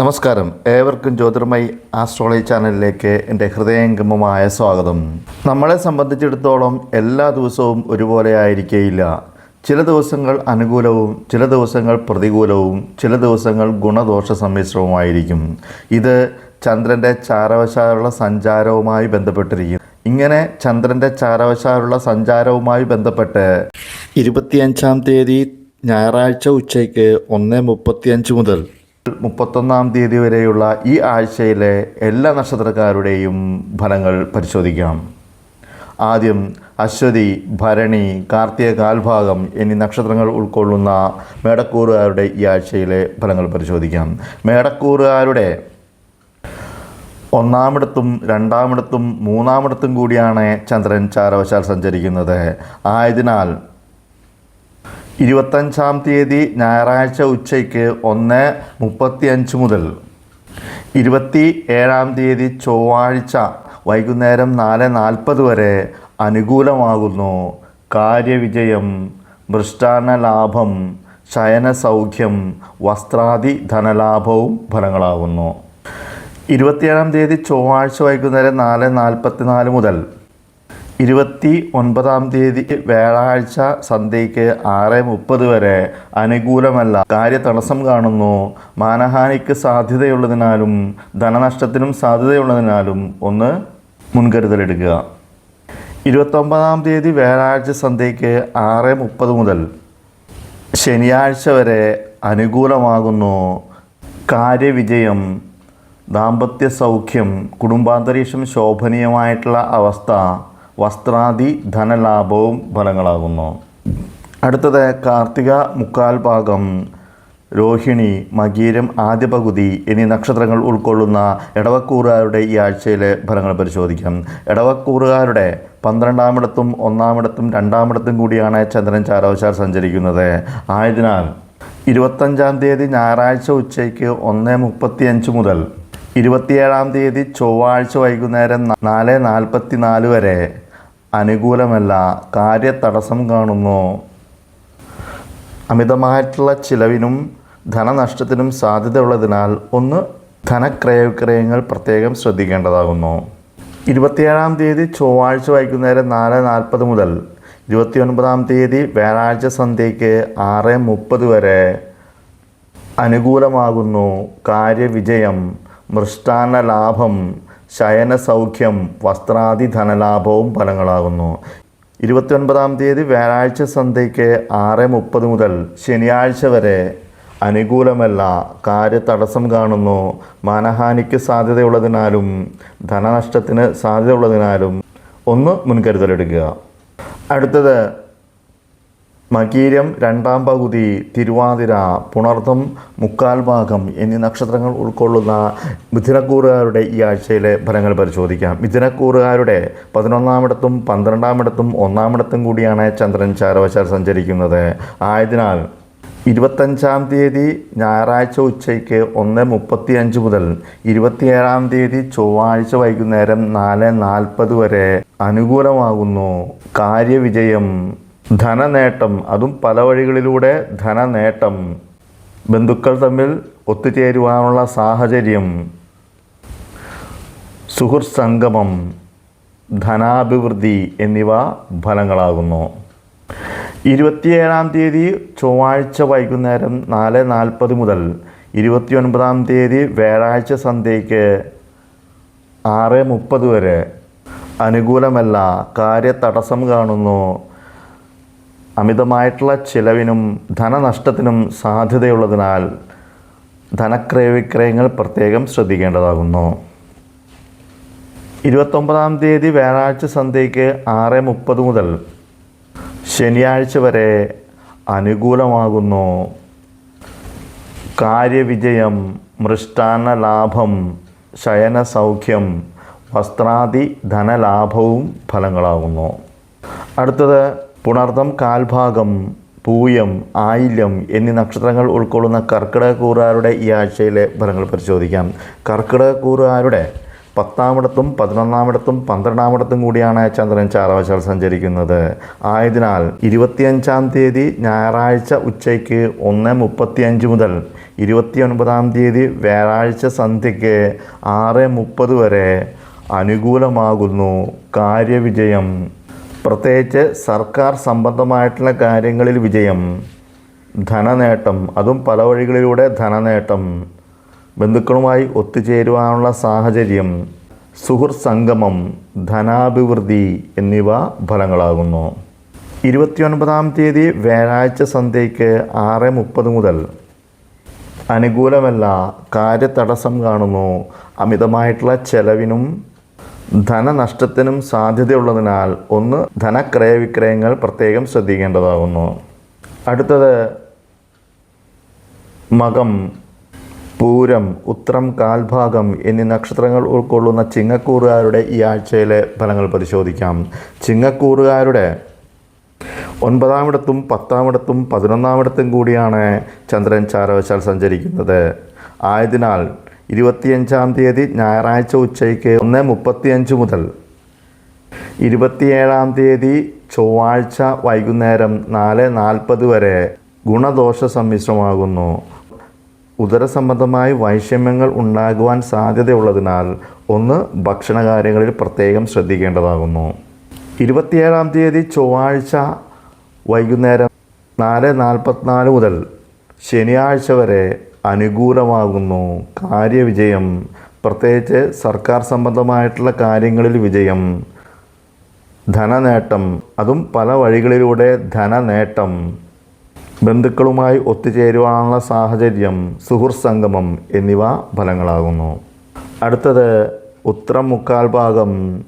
നമസ്കാരം. ഏവർക്കും ജ്യോതിർമയി ആസ്ട്രോളജി ചാനലിലേക്ക് എന്റെ ഹൃദയംഗമമായ സ്വാഗതം. നമ്മളെ സംബന്ധിച്ചിടത്തോളം എല്ലാ ദിവസവും ഒരുപോലെ ആയിരിക്കേയില്ല. ചില ദിവസങ്ങൾ അനുകൂലവും ചില ദിവസങ്ങൾ പ്രതികൂലവും ചില ദിവസങ്ങൾ ഗുണദോഷ സമ്മിശ്രവുമായിരിക്കും. ഇത് ചന്ദ്രന്റെ ചാരവശാലുള്ള സഞ്ചാരവുമായി ബന്ധപ്പെട്ടിരിക്കും ഇങ്ങനെ ചന്ദ്രന്റെ ചാരവശാലുള്ള സഞ്ചാരവുമായി ബന്ധപ്പെട്ട് ഇരുപത്തിയഞ്ചാം തീയതി ഞായറാഴ്ച ഉച്ചയ്ക്ക് ഒന്ന് മുപ്പത്തിയഞ്ച് മുതൽ മുപ്പത്തൊന്നാം തീയതി വരെയുള്ള ഈ ആഴ്ചയിലെ എല്ലാ നക്ഷത്രക്കാരുടെയും ഫലങ്ങൾ പരിശോധിക്കാം. ആദ്യം അശ്വതി ഭരണി കാർത്തിക കാൽഭാഗം എന്നീ നക്ഷത്രങ്ങൾ ഉൾക്കൊള്ളുന്ന മേടക്കൂറുകാരുടെ ഈ ആഴ്ചയിലെ ഫലങ്ങൾ പരിശോധിക്കാം. മേടക്കൂറുകാരുടെ ഒന്നാമിടത്തും രണ്ടാമിടത്തും മൂന്നാമിടത്തും കൂടിയാണ് ചന്ദ്രൻ ചാരവശാൽ സഞ്ചരിക്കുന്നത്. ആയതിനാൽ ഇരുപത്തഞ്ചാം തീയതി ഞായറാഴ്ച ഉച്ചയ്ക്ക് ഒന്ന് മുപ്പത്തിയഞ്ച് മുതൽ. ഇരുപത്തി ഏഴാം തീയതി ചൊവ്വാഴ്ച വൈകുന്നേരം നാല് നാൽപ്പത് വരെ അനുകൂലമാകുന്നു. കാര്യവിജയം മൃഷ്ടാന ലാഭം ശയന സൗഖ്യം വസ്ത്രാദി ധനലാഭവും ഫലങ്ങളാകുന്നു. ഇരുപത്തിയേഴാം തീയതി ചൊവ്വാഴ്ച വൈകുന്നേരം നാല് നാൽപ്പത്തിനാല് മുതൽ ഇരുപത്തി ഒൻപതാം തീയതി വ്യാഴാഴ്ച സന്ധ്യയ്ക്ക് ആറ് മുപ്പത് വരെ അനുകൂലമല്ല. കാര്യതടസ്സം കാണുന്നു. മാനഹാനിക്ക് സാധ്യതയുള്ളതിനാലും ധനനഷ്ടത്തിനും സാധ്യതയുള്ളതിനാലും ഒന്ന് മുൻകരുതലെടുക്കുക ഇരുപത്തൊമ്പതാം തീയതി വ്യാഴാഴ്ച സന്ധ്യയ്ക്ക് ആറ് മുപ്പത് മുതൽ ശനിയാഴ്ച വരെ അനുകൂലമാകുന്നു. കാര്യവിജയം ദാമ്പത്യ സൗഖ്യം കുടുംബാന്തരീക്ഷം ശോഭനീയമായിട്ടുള്ള അവസ്ഥ വസ്ത്രാദി ധനലാഭവും ഫലങ്ങളാകുന്നു. അടുത്തത് കാർത്തിക മുക്കാൽ ഭാഗം. രോഹിണി മകീരം ആദ്യ പകുതി എന്നീ നക്ഷത്രങ്ങൾ ഉൾക്കൊള്ളുന്ന ഇടവക്കൂറുകാരുടെ ഈ ആഴ്ചയിലെ ഫലങ്ങൾ പരിശോധിക്കാം. ഇടവക്കൂറുകാരുടെ പന്ത്രണ്ടാമിടത്തും ഒന്നാമിടത്തും രണ്ടാമിടത്തും കൂടിയാണ് ചന്ദ്രൻ ചാരവശാൽ സഞ്ചരിക്കുന്നത്. ആയതിനാൽ ഇരുപത്തഞ്ചാം തീയതി ഞായറാഴ്ച ഉച്ചയ്ക്ക് ഒന്ന് മുപ്പത്തിയഞ്ച് മുതൽ ഇരുപത്തിയേഴാം തീയതി ചൊവ്വാഴ്ച വൈകുന്നേരം നാല് നാൽപ്പത്തി നാല് വരെ അനുകൂലമല്ല. കാര്യതടസ്സം കാണുന്നു. അമിതമായിട്ടുള്ള ചിലവിനും ധനനഷ്ടത്തിനും സാധ്യതയുള്ളതിനാൽ ഒന്ന് ധനക്രയവിക്രയങ്ങൾ പ്രത്യേകം ശ്രദ്ധിക്കേണ്ടതാകുന്നു. ഇരുപത്തിയേഴാം തീയതി ചൊവ്വാഴ്ച വൈകുന്നേരം നാല് നാൽപ്പത് മുതൽ ഇരുപത്തിയൊൻപതാം തീയതി വ്യാഴാഴ്ച സന്ധ്യയ്ക്ക് ആറ് മുപ്പത് വരെ അനുകൂലമാകുന്നു. കാര്യവിജയം മൃഷ്ടാന്ന ലാഭം ശയന സൗഖ്യം വസ്ത്രാദി ധനലാഭവും ഫലങ്ങളാകുന്നു. ഇരുപത്തിയൊൻപതാം തീയതി വ്യാഴാഴ്ച സന്ധ്യയ്ക്ക് ആറ് മുപ്പത് മുതൽ ശനിയാഴ്ച വരെ അനുകൂലമല്ല കാര്യതടസ്സം കാണുന്നു. മാനഹാനിക്ക് സാധ്യതയുള്ളതിനാലും ധനനഷ്ടത്തിന് സാധ്യതയുള്ളതിനാലും ഒന്ന് മുൻകരുതലെടുക്കുക അടുത്തത് മകീരം രണ്ടാം പകുതി തിരുവാതിര പുണർത്തം മുക്കാൽ ഭാഗം എന്നീ നക്ഷത്രങ്ങൾ ഉൾക്കൊള്ളുന്ന മിഥുനക്കൂറുകാരുടെ ഈ ആഴ്ചയിലെ ഫലങ്ങൾ പരിശോധിക്കാം. മിഥുനക്കൂറുകാരുടെ പതിനൊന്നാമിടത്തും പന്ത്രണ്ടാമിടത്തും ഒന്നാമിടത്തും കൂടിയാണ് ചന്ദ്രൻ ചാരവശാൽ സഞ്ചരിക്കുന്നത്. ആയതിനാൽ ഇരുപത്തഞ്ചാം തീയതി ഞായറാഴ്ച ഉച്ചയ്ക്ക് ഒന്ന് മുപ്പത്തി അഞ്ച് മുതൽ ഇരുപത്തിയേഴാം തീയതി ചൊവ്വാഴ്ച വൈകുന്നേരം നാല് നാൽപ്പത് വരെ അനുകൂലമാകുന്നു. കാര്യവിജയം ധനനേട്ടം. അതും പല വഴികളിലൂടെ ധനനേട്ടം. ബന്ധുക്കൾ തമ്മിൽ ഒത്തുചേരുവാനുള്ള സാഹചര്യം. സുഹൃത് സംഗമം ധനാഭിവൃദ്ധി എന്നിവ ഫലങ്ങളാകുന്നു. ഇരുപത്തിയേഴാം തീയതി ചൊവ്വാഴ്ച വൈകുന്നേരം നാല് നാൽപ്പത് മുതൽ ഇരുപത്തിയൊൻപതാം തീയതി വ്യാഴാഴ്ച സന്ധ്യയ്ക്ക് ആറ് മുപ്പത് വരെ അനുകൂലമല്ല. കാര്യ തടസ്സം കാണുന്നു. അമിതമായിട്ടുള്ള ചിലവിനും ധനനഷ്ടത്തിനും സാധ്യതയുള്ളതിനാൽ ധനക്രയവിക്രയങ്ങൾ പ്രത്യേകം ശ്രദ്ധിക്കേണ്ടതാകുന്നു. ഇരുപത്തൊമ്പതാം തീയതി വ്യാഴാഴ്ച സന്ധ്യയ്ക്ക് ആറ് മുപ്പത് മുതൽ ശനിയാഴ്ച വരെ അനുകൂലമാകുന്നു. കാര്യവിജയം മൃഷ്ടാന്ന ലാഭം ശയന സൗഖ്യം വസ്ത്രാദി ധനലാഭവും ഫലങ്ങളാകുന്നു. അടുത്തത് പുണർത്തം കാൽഭാഗം പൂയം ആയില്യം എന്നീ നക്ഷത്രങ്ങൾ ഉൾക്കൊള്ളുന്ന കർക്കിടക കൂറുകാരുടെ ഈ ആഴ്ചയിലെ ഫലങ്ങൾ പരിശോധിക്കാം. കർക്കിടക കൂറുകാരുടെ പത്താമിടത്തും പതിനൊന്നാമിടത്തും പന്ത്രണ്ടാമിടത്തും കൂടിയാണ് ചന്ദ്രൻ ചാറവശാൽ സഞ്ചരിക്കുന്നത്. ആയതിനാൽ ഇരുപത്തിയഞ്ചാം തീയതി ഞായറാഴ്ച ഉച്ചയ്ക്ക് ഒന്ന് മുപ്പത്തിയഞ്ച് മുതൽ ഇരുപത്തിയൊൻപതാം തീയതി വ്യാഴാഴ്ച സന്ധ്യയ്ക്ക് ആറ് മുപ്പത് വരെ അനുകൂലമാകുന്നു. കാര്യവിജയം പ്രത്യേകിച്ച് സർക്കാർ സംബന്ധമായിട്ടുള്ള കാര്യങ്ങളിൽ വിജയം ധനനേട്ടം അതും പല വഴികളിലൂടെ ധനനേട്ടം ബന്ധുക്കളുമായി ഒത്തുചേരുവാനുള്ള സാഹചര്യം സുഹൃത് സംഗമം ധനാഭിവൃദ്ധി എന്നിവ ഫലങ്ങളാകുന്നു. ഇരുപത്തിയൊൻപതാം തീയതി വ്യാഴാഴ്ച സന്ധ്യയ്ക്ക് ആറ് മുപ്പത് മുതൽ അനുകൂലമല്ല കാര്യതടസ്സം കാണുന്നു. അമിതമായിട്ടുള്ള ചെലവിനും ധനനഷ്ടത്തിനും സാധ്യതയുള്ളതിനാൽ ഒന്ന് ധനക്രയവിക്രയങ്ങൾ പ്രത്യേകം ശ്രദ്ധിക്കേണ്ടതാകുന്നു. അടുത്തത് മകം പൂരം ഉത്രം കാൽഭാഗം എന്നീ നക്ഷത്രങ്ങൾ ഉൾക്കൊള്ളുന്ന ചിങ്ങക്കൂറുകാരുടെ ഈ ആഴ്ചയിലെ ഫലങ്ങൾ പരിശോധിക്കാം. ചിങ്ങക്കൂറുകാരുടെ ഒൻപതാമിടത്തും പത്താമിടത്തും പതിനൊന്നാമിടത്തും കൂടിയാണ് ചന്ദ്രൻ ചാരവശാൽ സഞ്ചരിക്കുന്നത്. ആയതിനാൽ ഇരുപത്തിയഞ്ചാം തീയതി ഞായറാഴ്ച ഉച്ചയ്ക്ക് ഒന്ന് മുപ്പത്തിയഞ്ച് മുതൽ. ഇരുപത്തിയേഴാം തീയതി ചൊവ്വാഴ്ച വൈകുന്നേരം നാല് നാൽപ്പത് വരെ ഗുണദോഷ സമ്മിശ്രമാകുന്നു. ഉദരസംബന്ധമായി വൈഷമ്യങ്ങൾ ഉണ്ടാകുവാൻ സാധ്യതയുള്ളതിനാൽ ഒന്ന് ഭക്ഷണകാര്യങ്ങളിൽ പ്രത്യേകം ശ്രദ്ധിക്കേണ്ടതാകുന്നു. ഇരുപത്തിയേഴാം തീയതി ചൊവ്വാഴ്ച വൈകുന്നേരം നാല് നാൽപ്പത്തിനാല് മുതൽ ശനിയാഴ്ച വരെ അനുകൂലമാകുന്നു. കാര്യവിജയം. പ്രത്യേകിച്ച് സർക്കാർ സംബന്ധമായിട്ടുള്ള കാര്യങ്ങളിൽ വിജയം. ധനനേട്ടം. അതും പല വഴികളിലൂടെ ധനനേട്ടം. ബന്ധുക്കളുമായി ഒത്തുചേരുവാനുള്ള സാഹചര്യം സുഹൃത് സംഗമം എന്നിവ ഫലങ്ങളാകുന്നു. അടുത്തത് ഉത്തരം മുക്കാൽ ഭാഗം.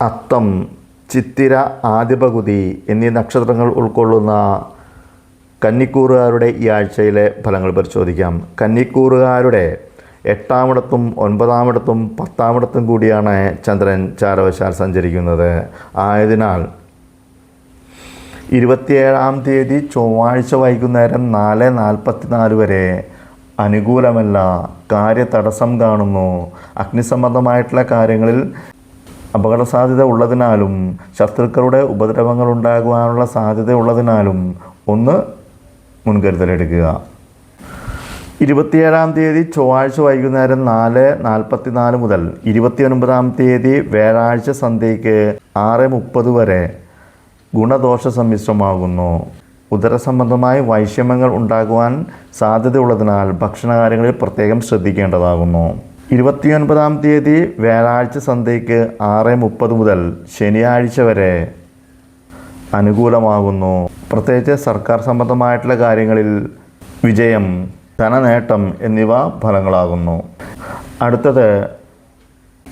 അത്തം ചിത്തിര ആദിപകുതി എന്നീ നക്ഷത്രങ്ങൾ ഉൾക്കൊള്ളുന്ന കന്നിക്കൂറുകാരുടെ ഈ ആഴ്ചയിലെ ഫലങ്ങൾ പരിശോധിക്കാം. കന്നിക്കൂറുകാരുടെ എട്ടാമിടത്തും ഒൻപതാമിടത്തും പത്താമിടത്തും കൂടിയാണ് ചന്ദ്രൻ ചാരവശാൽ സഞ്ചരിക്കുന്നത്. ആയതിനാൽ ഇരുപത്തിയേഴാം തീയതി ചൊവ്വാഴ്ച വൈകുന്നേരം നാല് നാൽപ്പത്തിനാല് വരെ അനുകൂലമല്ല. കാര്യതടസ്സം കാണുന്നു. അഗ്നിസംബന്ധമായിട്ടുള്ള കാര്യങ്ങളിൽ അപകട സാധ്യത ഉള്ളതിനാലും ശത്രുക്കളുടെ ഉപദ്രവങ്ങൾ ഉണ്ടാകുവാനുള്ള സാധ്യത ഉള്ളതിനാലും ഒന്ന് മുൻകരുതലെടുക്കുക. ഇരുപത്തിയേഴാം തീയതി ചൊവ്വാഴ്ച വൈകുന്നേരം നാല് നാൽപ്പത്തിനാല് മുതൽ ഇരുപത്തിയൊൻപതാം തീയതി വ്യാഴാഴ്ച സന്ധ്യയ്ക്ക് ആറ് മുപ്പത് വരെ ഗുണദോഷ സമ്മിശ്രമാകുന്നു. ഉദരസംബന്ധമായ വൈഷമ്യങ്ങൾ ഉണ്ടാകുവാൻ സാധ്യതയുള്ളതിനാൽ ഭക്ഷണകാര്യങ്ങളിൽ പ്രത്യേകം ശ്രദ്ധിക്കേണ്ടതാകുന്നു. ഇരുപത്തിയൊൻപതാം തീയതി വ്യാഴാഴ്ച സന്ധ്യയ്ക്ക് ആറ് മുപ്പത് മുതൽ ശനിയാഴ്ച വരെ അനുകൂലമാകുന്നു. പ്രത്യേകിച്ച് സർക്കാർ സംബന്ധമായിട്ടുള്ള കാര്യങ്ങളിൽ വിജയം ധനനേട്ടം എന്നിവ ഫലങ്ങളാകുന്നു. അടുത്തത്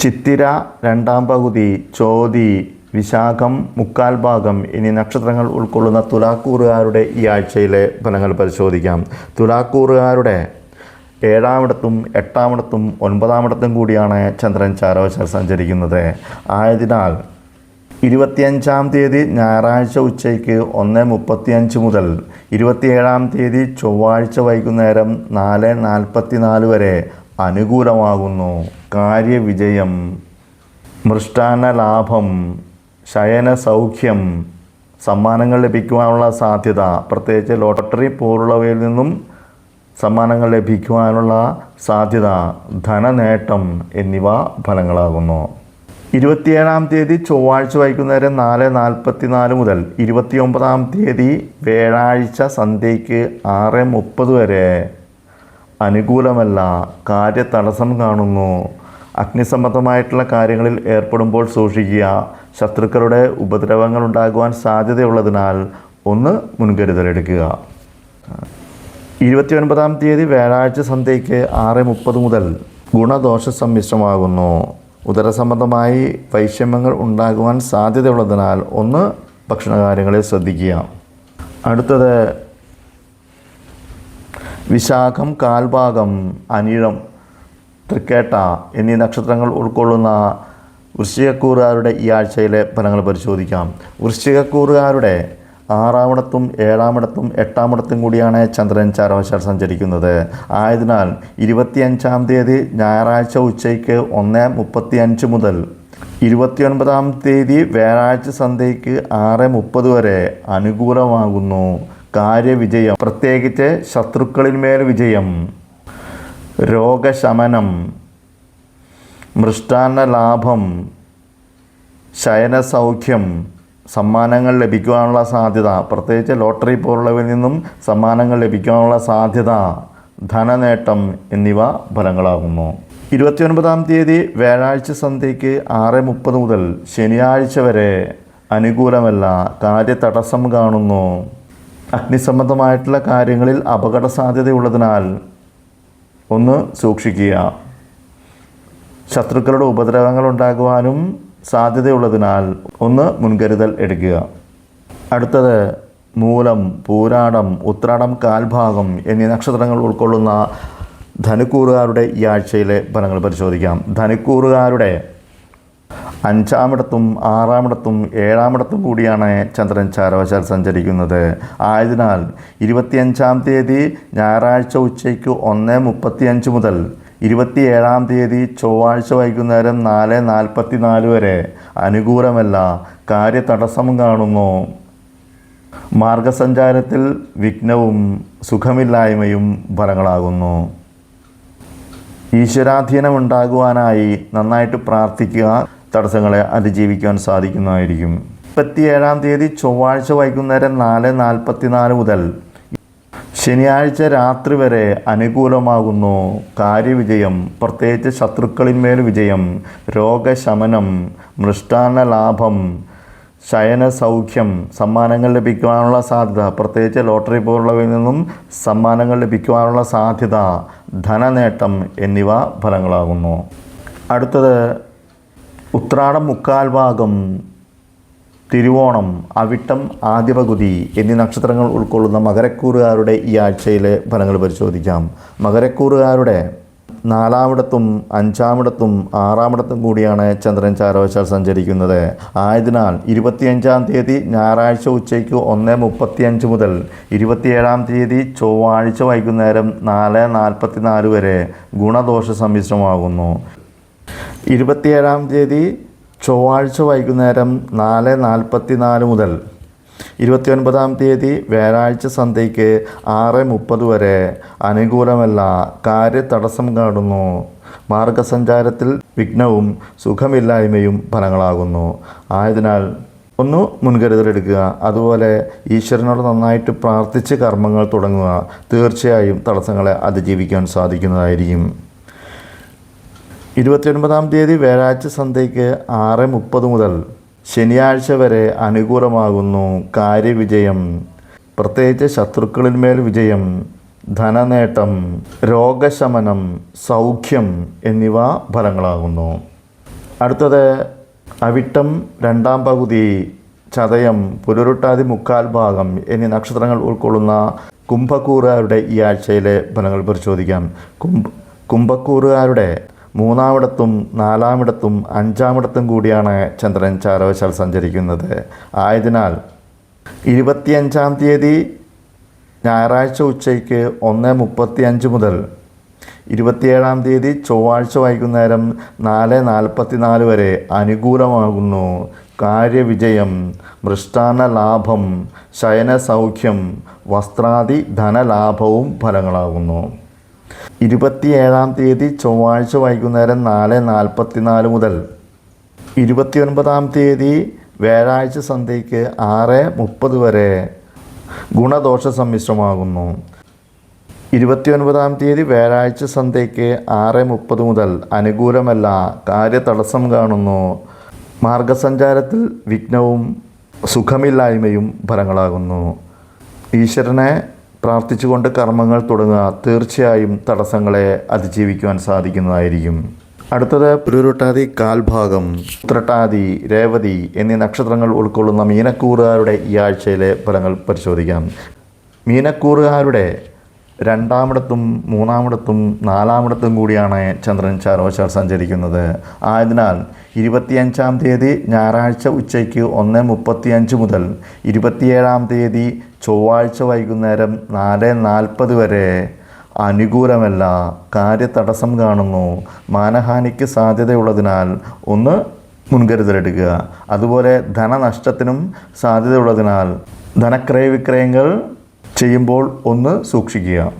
ചിത്തിര രണ്ടാം പകുതി ചോതി വിശാഖം മുക്കാൽ ഭാഗം എന്നീ നക്ഷത്രങ്ങൾ ഉൾക്കൊള്ളുന്ന തുലാക്കൂറുകാരുടെ ഈ ആഴ്ചയിലെ ഫലങ്ങൾ പരിശോധിക്കാം. തുലാക്കൂറുകാരുടെ ഏഴാമിടത്തും എട്ടാമിടത്തും ഒൻപതാമിടത്തും കൂടിയാണ് ചന്ദ്രൻ ചാരവശർ സഞ്ചരിക്കുന്നത്. ആയതിനാൽ ഇരുപത്തിയഞ്ചാം തീയതി ഞായറാഴ്ച ഉച്ചയ്ക്ക് ഒന്ന് മുപ്പത്തിയഞ്ച് മുതൽ ഇരുപത്തിയേഴാം തീയതി ചൊവ്വാഴ്ച വൈകുന്നേരം നാല് നാൽപ്പത്തിനാല് വരെ അനുകൂലമാകുന്നു. കാര്യവിജയം. മൃഷ്ടാന ലാഭം. ശയന സൗഖ്യം. സമ്മാനങ്ങൾ ലഭിക്കുവാനുള്ള സാധ്യത. പ്രത്യേകിച്ച് ലോട്ടറി പോലുള്ളവയിൽ നിന്നും സമ്മാനങ്ങൾ ലഭിക്കുവാനുള്ള സാധ്യത. ധനനേട്ടം എന്നിവ ഫലങ്ങളാകുന്നു. ഇരുപത്തിയേഴാം തീയതി ചൊവ്വാഴ്ച വൈകുന്നേരം നാല് നാൽപ്പത്തി നാല് മുതൽ ഇരുപത്തിയൊമ്പതാം തീയതി വ്യാഴാഴ്ച സന്ധ്യയ്ക്ക് ആറ് മുപ്പത് വരെ. അനുകൂലമല്ല കാര്യതടസ്സം കാണുന്നു. അഗ്നിസംബന്ധമായിട്ടുള്ള കാര്യങ്ങളിൽ ഏർപ്പെടുമ്പോൾ സൂക്ഷിക്കുക. ശത്രുക്കളുടെ ഉപദ്രവങ്ങൾ ഉണ്ടാകുവാൻ സാധ്യതയുള്ളതിനാൽ ഒന്ന് മുൻകരുതലെടുക്കുക ഇരുപത്തിയൊൻപതാം തീയതി വ്യാഴാഴ്ച സന്ധ്യയ്ക്ക് ആറ് മുപ്പത് മുതൽ ഗുണദോഷ സമ്മിശ്രമാകുന്നു. ഉദരസംബന്ധമായി വൈഷമ്യങ്ങൾ ഉണ്ടാകുവാൻ സാധ്യതയുള്ളതിനാൽ ഒന്ന് ഭക്ഷണകാര്യങ്ങളിൽ ശ്രദ്ധിക്കുക. അടുത്തത് വിശാഖം കാൽഭാഗം അനിഴം തൃക്കേട്ട എന്നീ നക്ഷത്രങ്ങൾ ഉൾക്കൊള്ളുന്ന വൃശ്ചികക്കൂറുകാരുടെ ഈ ആഴ്ചയിലെ ഫലങ്ങൾ പരിശോധിക്കാം. വൃശ്ചികക്കൂറുകാരുടെ ആറാമിടത്തും ഏഴാമിടത്തും എട്ടാമിടത്തും കൂടിയാണ് ചന്ദ്രൻ ചാരവശാൽ സഞ്ചരിക്കുന്നത്. ആയതിനാൽ ഇരുപത്തിയഞ്ചാം തീയതി ഞായറാഴ്ച ഉച്ചയ്ക്ക് ഒന്ന് മുപ്പത്തി അഞ്ച് മുതൽ ഇരുപത്തിയൊൻപതാം തീയതി വ്യാഴാഴ്ച സന്ധ്യയ്ക്ക് ആറ് മുപ്പത് വരെ അനുകൂലമാകുന്നു. കാര്യവിജയം. പ്രത്യേകിച്ച് ശത്രുക്കളിന്മേൽ വിജയം. രോഗശമനം. മൃഷ്ടാന്ന ലാഭം. ശയനസൗഖ്യം. സമ്മാനങ്ങൾ ലഭിക്കുവാനുള്ള സാധ്യത. പ്രത്യേകിച്ച് ലോട്ടറി പോലുള്ളവരിൽ നിന്നും സമ്മാനങ്ങൾ ലഭിക്കാനുള്ള സാധ്യത ധനനേട്ടം എന്നിവ ഫലങ്ങളാകുന്നു. ഇരുപത്തിയൊൻപതാം തീയതി വ്യാഴാഴ്ച സന്ധ്യയ്ക്ക് ആറ് മുപ്പത് മുതൽ ശനിയാഴ്ച വരെ അനുകൂലമല്ല കാര്യതടസ്സം കാണുന്നു. അഗ്നിസംബന്ധമായിട്ടുള്ള കാര്യങ്ങളിൽ അപകട സാധ്യതയുള്ളതിനാൽ ഒന്ന് സൂക്ഷിക്കുക. ശത്രുക്കളുടെ ഉപദ്രവങ്ങൾ ഉണ്ടാകുവാനും സാധ്യതയുള്ളതിനാൽ ഒന്ന് മുൻകരുതൽ എടുക്കുക. അടുത്തത് മൂലം പൂരാടം ഉത്രാടം കാൽഭാഗം എന്നീ നക്ഷത്രങ്ങൾ ഉൾക്കൊള്ളുന്ന ധനുക്കൂറുകാരുടെ ഈ ആഴ്ചയിലെ ഫലങ്ങൾ പരിശോധിക്കാം. ധനുക്കൂറുകാരുടെ അഞ്ചാമിടത്തും ആറാമിടത്തും ഏഴാമിടത്തും കൂടിയാണ് ചന്ദ്രൻ ചാരവശാൽ സഞ്ചരിക്കുന്നത്. ആയതിനാൽ ഇരുപത്തിയഞ്ചാം തീയതി ഞായറാഴ്ച ഉച്ചയ്ക്ക് ഒന്ന് മുപ്പത്തിയഞ്ച് മുതൽ ഇരുപത്തിയേഴാം തീയതി ചൊവ്വാഴ്ച വൈകുന്നേരം നാല് നാൽപ്പത്തി നാല് വരെ അനുകൂലമല്ല. കാര്യതടസ്സം കാണുന്നു. മാർഗസഞ്ചാരത്തിൽ വിഘ്നവും സുഖമില്ലായ്മയും ഫലങ്ങളാകുന്നു. ഈശ്വരാധീനം ഉണ്ടാകുവാനായി നന്നായിട്ട് പ്രാർത്ഥിക്കുക തടസ്സങ്ങളെ അതിജീവിക്കാൻ സാധിക്കുന്നതായിരിക്കും. മുപ്പത്തിയേഴാം തീയതി ചൊവ്വാഴ്ച വൈകുന്നേരം നാല് നാൽപ്പത്തിനാല് മുതൽ ശനിയാഴ്ച രാത്രി വരെ അനുകൂലമാകുന്നു. കാര്യവിജയം പ്രത്യേകിച്ച് ശത്രുക്കളിന്മേൽ വിജയം രോഗശമനം മൃഷ്ടാന്ന ലാഭം ശയന സൗഖ്യം സമ്മാനങ്ങൾ ലഭിക്കുവാനുള്ള സാധ്യത പ്രത്യേകിച്ച് ലോട്ടറി പോലുള്ളവയിൽ നിന്നും സമ്മാനങ്ങൾ ലഭിക്കുവാനുള്ള സാധ്യത ധനനേട്ടം എന്നിവ ഫലങ്ങളാകുന്നു. അടുത്തത് ഉത്രാടം മുക്കാൽ ഭാഗം തിരുവോണം അവിട്ടം ആദ്യപകുതി എന്നീ നക്ഷത്രങ്ങൾ ഉൾക്കൊള്ളുന്ന മകരക്കൂറുകാരുടെ ഈ ആഴ്ചയിലെ ഫലങ്ങൾ പരിശോധിക്കാം. മകരക്കൂറുകാരുടെ നാലാമിടത്തും അഞ്ചാമിടത്തും ആറാമിടത്തും കൂടിയാണ് ചന്ദ്രൻ ചാരവശാൽ സഞ്ചരിക്കുന്നത്. ആയതിനാൽ ഇരുപത്തിയഞ്ചാം തീയതി ഞായറാഴ്ച ഉച്ചയ്ക്ക് ഒന്ന് മുപ്പത്തിയഞ്ച് മുതൽ ഇരുപത്തിയേഴാം തീയതി ചൊവ്വാഴ്ച വൈകുന്നേരം നാല് നാൽപ്പത്തി നാല് വരെ ഗുണദോഷ സമ്മിശ്രമാകുന്നു. ഇരുപത്തിയേഴാം തീയതി ചൊവ്വാഴ്ച വൈകുന്നേരം നാല് നാൽപ്പത്തി നാല് മുതൽ ഇരുപത്തിയൊൻപതാം തീയതി വ്യാഴാഴ്ച സന്ധ്യയ്ക്ക് ആറ് മുപ്പത് വരെ അനുകൂലമല്ല കാര്യതടസ്സം കാണുന്നു. മാർഗസഞ്ചാരത്തിൽ വിഘ്നവും സുഖമില്ലായ്മയും ഫലങ്ങളാകുന്നു. ആയതിനാൽ ഒന്ന് മുൻകരുതലെടുക്കുക. അതുപോലെ ഈശ്വരനോട് നന്നായിട്ട് പ്രാർത്ഥിച്ച് കർമ്മങ്ങൾ തുടങ്ങുക. തീർച്ചയായും തടസ്സങ്ങളെ അതിജീവിക്കാൻ സാധിക്കുന്നതായിരിക്കും. ഇരുപത്തിയൊൻപതാം തീയതി വ്യാഴാഴ്ച സന്ധ്യയ്ക്ക് ആറ് മുപ്പത് മുതൽ ശനിയാഴ്ച വരെ അനുകൂലമാകുന്നു കാര്യവിജയം. പ്രത്യേകിച്ച് ശത്രുക്കളിന്മേൽ വിജയം ധനനേട്ടം രോഗശമനം സൗഖ്യം എന്നിവ ഫലങ്ങളാകുന്നു. അടുത്തത് അവിട്ടം രണ്ടാം പകുതി ചതയം പുലരുട്ടാതി മുക്കാൽ ഭാഗം എന്നീ നക്ഷത്രങ്ങൾ ഉൾക്കൊള്ളുന്ന കുംഭക്കൂറുകാരുടെ ഈ ആഴ്ചയിലെ ഫലങ്ങൾ പരിശോധിക്കാം. കുംഭ കുംഭക്കൂറുകാരുടെ മൂന്നാമിടത്തും നാലാമിടത്തും അഞ്ചാമിടത്തും കൂടിയാണ് ചന്ദ്രൻ ചാരവശാൽ സഞ്ചരിക്കുന്നത്. ആയതിനാൽ ഇരുപത്തിയഞ്ചാം തീയതി ഞായറാഴ്ച ഉച്ചയ്ക്ക് ഒന്ന് മുപ്പത്തി അഞ്ച് മുതൽ ഇരുപത്തിയേഴാം തീയതി ചൊവ്വാഴ്ച വൈകുന്നേരം നാല് നാൽപ്പത്തി നാല് വരെ അനുകൂലമാകുന്നു. കാര്യവിജയം മൃഷ്ടാന ലാഭം ശയനസൗഖ്യം വസ്ത്രാദി ധനലാഭവും ഫലങ്ങളാകുന്നു. ഇരുപത്തിയേഴാം തീയതി ചൊവ്വാഴ്ച വൈകുന്നേരം നാല് നാൽപ്പത്തി നാല് മുതൽ. ഇരുപത്തിയൊൻപതാം തീയതി വ്യാഴാഴ്ച സന്ധ്യയ്ക്ക് ആറ് മുപ്പത് വരെ ഗുണദോഷ സമ്മിശ്രമാകുന്നു. ഇരുപത്തിയൊൻപതാം തീയതി വ്യാഴാഴ്ച സന്ധ്യയ്ക്ക് ആറ് മുപ്പത് മുതൽ അനുകൂലമല്ല കാര്യതടസ്സം കാണുന്നു. മാർഗസഞ്ചാരത്തിൽ വിഘ്നവും സുഖമില്ലായ്മയും ഫലങ്ങളാകുന്നു. ഈശ്വരനെ പ്രാർത്ഥിച്ചുകൊണ്ട് കർമ്മങ്ങൾ തുടങ്ങുക തീർച്ചയായും തടസ്സങ്ങളെ അതിജീവിക്കുവാൻ സാധിക്കുന്നതായിരിക്കും. അടുത്തത് പുരുരുട്ടാതി കാൽഭാഗം. ഉത്രട്ടാതി രേവതി എന്നീ നക്ഷത്രങ്ങൾ ഉൾക്കൊള്ളുന്ന മീനക്കൂറുകാരുടെ ഈ ആഴ്ചയിലെ ഫലങ്ങൾ പരിശോധിക്കാം. മീനക്കൂറുകാരുടെ രണ്ടാമിടത്തും മൂന്നാമിടത്തും നാലാമിടത്തും കൂടിയാണ് ചന്ദ്രൻ ചാരവശാൽ സഞ്ചരിക്കുന്നത്. ആയതിനാൽ ഇരുപത്തിയഞ്ചാം തീയതി ഞായറാഴ്ച ഉച്ചയ്ക്ക് ഒന്ന് മുപ്പത്തിയഞ്ച് മുതൽ ഇരുപത്തിയേഴാം തീയതി ചൊവ്വാഴ്ച വൈകുന്നേരം നാല് നാൽപ്പത് വരെ അനുകൂലമല്ല. കാര്യതടസ്സം കാണുന്നു. മാനഹാനിക്ക് സാധ്യതയുള്ളതിനാൽ ഒന്ന് മുൻകരുതലെടുക്കുക അതുപോലെ ധനനഷ്ടത്തിനും സാധ്യതയുള്ളതിനാൽ ധനക്രയ വിക്രയങ്ങൾ ചെയ്യുമ്പോൾ ഒന്ന് സൂക്ഷിക്കുക.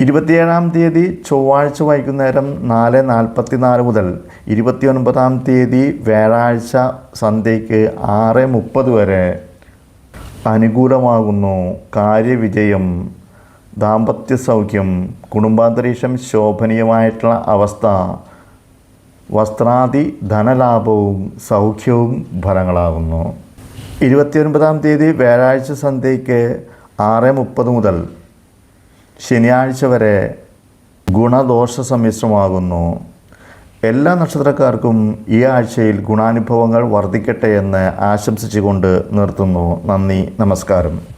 ഇരുപത്തിയേഴാം തീയതി ചൊവ്വാഴ്ച വൈകുന്നേരം നാല് നാൽപ്പത്തി നാല് മുതൽ ഇരുപത്തിയൊൻപതാം തീയതി വ്യാഴാഴ്ച സന്ധ്യയ്ക്ക് ആറ് മുപ്പത് വരെ. അനുകൂലമാകുന്നു. കാര്യവിജയം ദാമ്പത്യ സൗഖ്യം കുടുംബാന്തരീക്ഷം ശോഭനീയമായിട്ടുള്ള അവസ്ഥ വസ്ത്രാദി ധനലാഭവും സൗഖ്യവും ഫലങ്ങളാകുന്നു. ഇരുപത്തിയൊൻപതാം തീയതി വ്യാഴാഴ്ച സന്ധ്യയ്ക്ക് ആറ് മുപ്പത് മുതൽ ശനിയാഴ്ച വരെ ഗുണദോഷ സമ്മിശ്രമാകുന്നു. എല്ലാ നക്ഷത്രക്കാർക്കും ഈ ആഴ്ചയിൽ ഗുണാനുഭവങ്ങൾ വർദ്ധിക്കട്ടെ എന്ന് ആശംസിച്ചുകൊണ്ട് നിർത്തുന്നു. നന്ദി നമസ്കാരം.